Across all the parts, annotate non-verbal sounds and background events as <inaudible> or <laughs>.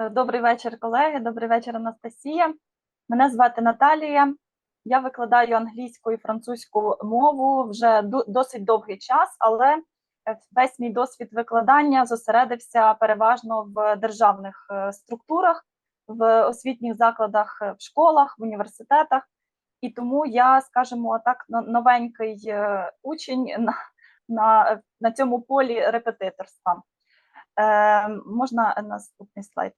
Е, Добрий вечір, колеги. Добрий вечір, Анастасія. Мене звати Наталія. Я викладаю англійську і французьку мову вже досить довгий час, але е, весь мій досвід викладання зосередився переважно в державних е, структурах, в освітніх закладах, в школах, в університетах. І тому я, скажімо так, новенький учень на, на, на цьому полі репетиторства. Е, можна наступний слайд. Е,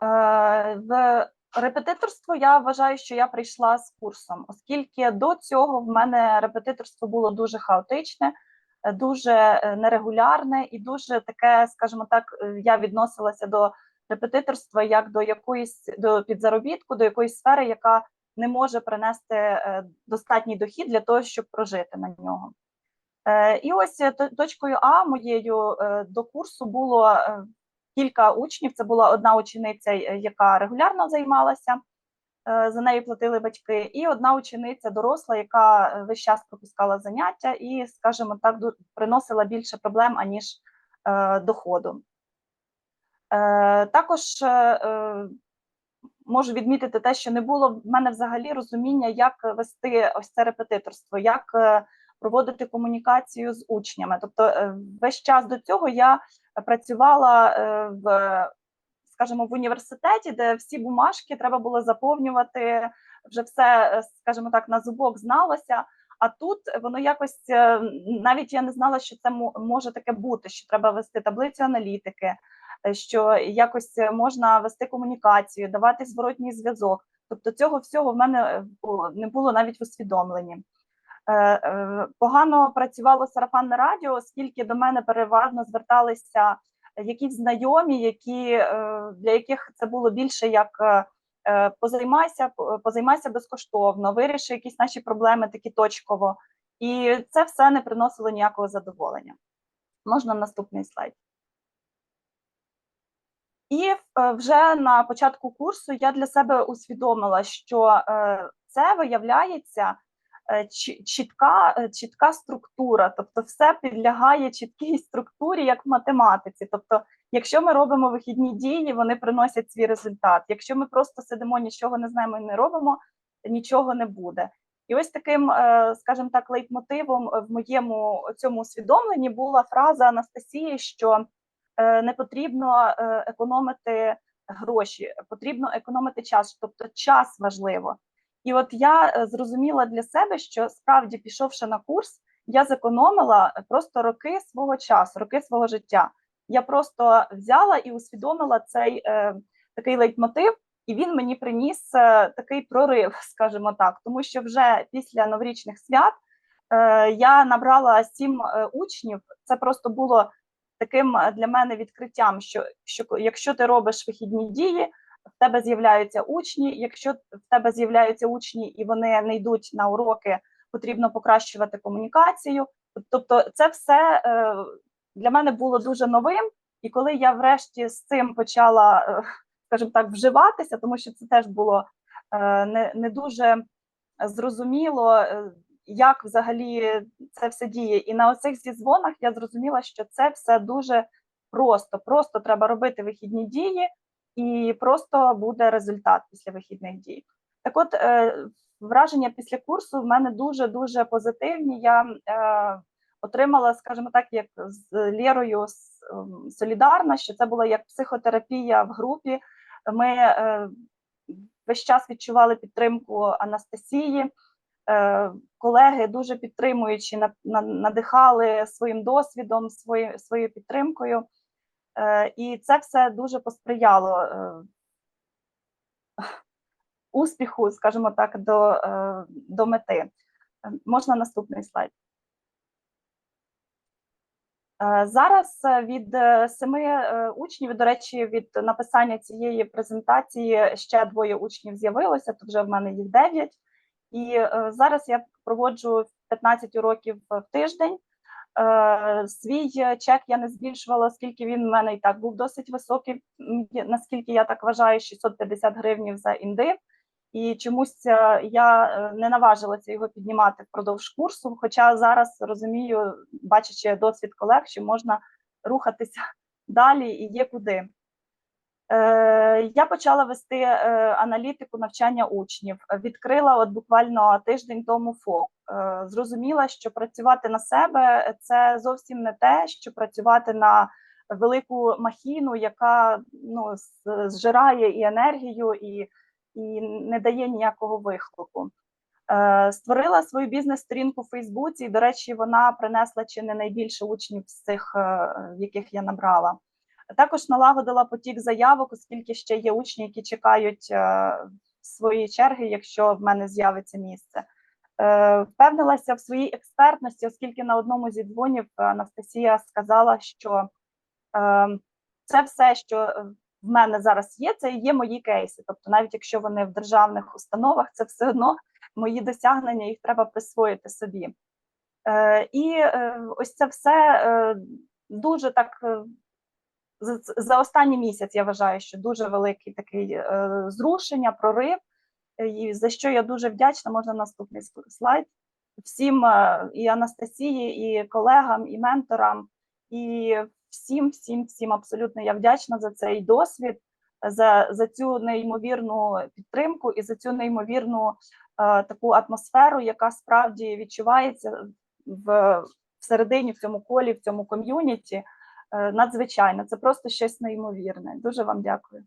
В репетиторство я вважаю, що я прийшла з курсом, оскільки до цього в мене репетиторство було дуже хаотичне, е, дуже е, нерегулярне і дуже таке, скажімо так, е, я відносилася до репетиторства як до якоїсь до підзаробітку, до якоїсь сфери, яка не може принести е, достатній дохід для того, щоб прожити на нього. Е, І ось е, точкою А моєю е, до курсу було е, кілька учнів. Це була одна учениця, е, яка регулярно займалася, е, за нею платили батьки, і одна учениця доросла, яка е, весь час пропускала заняття і, скажімо так, приносила більше проблем, аніж доходу. Також можу відмітити те, що не було в мене взагалі розуміння, як вести ось це репетиторство, як проводити комунікацію з учнями. Тобто, е, весь час до цього я працювала е, в, скажімо, в університеті, де всі бумажки треба було заповнювати, вже все, е, скажімо так, на зубок зналося. А тут воно якось навіть я не знала, що це може таке бути, що треба вести таблицю аналітики, що якось можна вести комунікацію, давати зворотній зв'язок. Тобто цього всього в мене не було навіть в. Е, е, Погано працювало сарафанне радіо, оскільки до мене переважно зверталися якісь знайомі, які, е, для яких це було більше як позаймайся, позаймайся безкоштовно, виріши якісь наші проблеми такі точково. І це все не приносило ніякого задоволення. Можна наступний слайд. І вже на початку курсу я для себе усвідомила, що це виявляється чітка, е, чітка структура, тобто все підлягає чіткій структурі, як в математиці. Тобто, якщо ми робимо вихідні дії, вони приносять свій результат. Якщо ми просто сидимо, нічого не знаємо і не робимо, нічого не буде. І ось таким, е, скажімо так, лейтмотивом в моєму цьому усвідомленні була фраза Анастасії, що е, не потрібно е, економити гроші, потрібно економити час, тобто час важливо. І от я е, зрозуміла для себе, що справді, пішовши на курс, я зекономила просто роки свого часу, роки свого життя. Я просто взяла і усвідомила цей е, такий лейтмотив, і він мені приніс е, такий прорив, <laughs> скажімо так, тому що вже після новорічних свят е, я набрала сім е, учнів. Це просто було таким е, для мене відкриттям, що, що якщо ти робиш вихідні дії, в тебе з'являються учні. Якщо в тебе з'являються учні і вони не йдуть на уроки, потрібно покращувати комунікацію. Тобто, це все е, для мене було дуже новим. І коли я врешті з цим почала, е, скажімо так, вживатися, тому що це теж було е, не, не дуже зрозуміло, як взагалі це все діє. І на оцих зізвонах я зрозуміла, що це все дуже просто. Просто треба робити вихідні дії, і просто буде результат після вихідних дій. Так, от е, враження після курсу в мене дуже дуже позитивні. Я е, отримала, скажімо так, як з Лєрою ем, солідарна, що це була як психотерапія в групі. Ми е, весь час відчували підтримку Анастасії. Колеги дуже підтримуючи, на- на- надихали своїм досвідом, своєю підтримкою. Е, І це все дуже посприяло е, успіху, скажімо так, до, е, до мети. Можна наступний слайд. Зараз від семи учнів, до речі, від написання цієї презентації ще двоє учнів з'явилося, то вже в мене їх дев'ять. І зараз я проводжу 15 уроків в тиждень. Е, Свій е, чек я не збільшувала, оскільки він в мене і так був досить високий, наскільки я так вважаю, 650 гривнів за інди. І чомусь е, я не наважилася його піднімати впродовж курсу. Хоча зараз розумію, бачачи досвід колег, що можна рухатися <laughs> далі і є куди. Я почала вести аналітику навчання учнів. Відкрила от буквально тиждень тому ФОП. Е, Зрозуміла, що працювати на себе це зовсім не те, що працювати на велику махіну, яка ну, зжирає і енергію, і, і не дає ніякого вихлопу. Е, Створила свою бізнес-сторінку в Фейсбуці, і, до речі, вона принесла чи не найбільше учнів з цих, е, яких я набрала. Також налагодила потік заявок, оскільки ще є учні, які чекають своєї черги, якщо в мене з'явиться місце. Е, Впевнилася в своїй експертності, оскільки на одному зі дзвонів Анастасія сказала, що е, це все, що в мене зараз є, це є мої кейси. Тобто, навіть якщо вони в державних установах, це все одно мої досягнення, їх треба присвоїти собі. Е, І ось це все дуже так. за, останній місяць я вважаю, що дуже великий такий зрушення, прорив, і за що я дуже вдячна. Можна наступний слайд. Всім е, і Анастасії, і колегам, і менторам, і всім, всім, всім абсолютно я вдячна за цей досвід, за, за цю неймовірну підтримку і за цю неймовірну е, таку атмосферу, яка справді відчувається в всередині, в цьому колі, в цьому ком'юніті. Е, Надзвичайно, це просто щось неймовірне. Дуже вам дякую.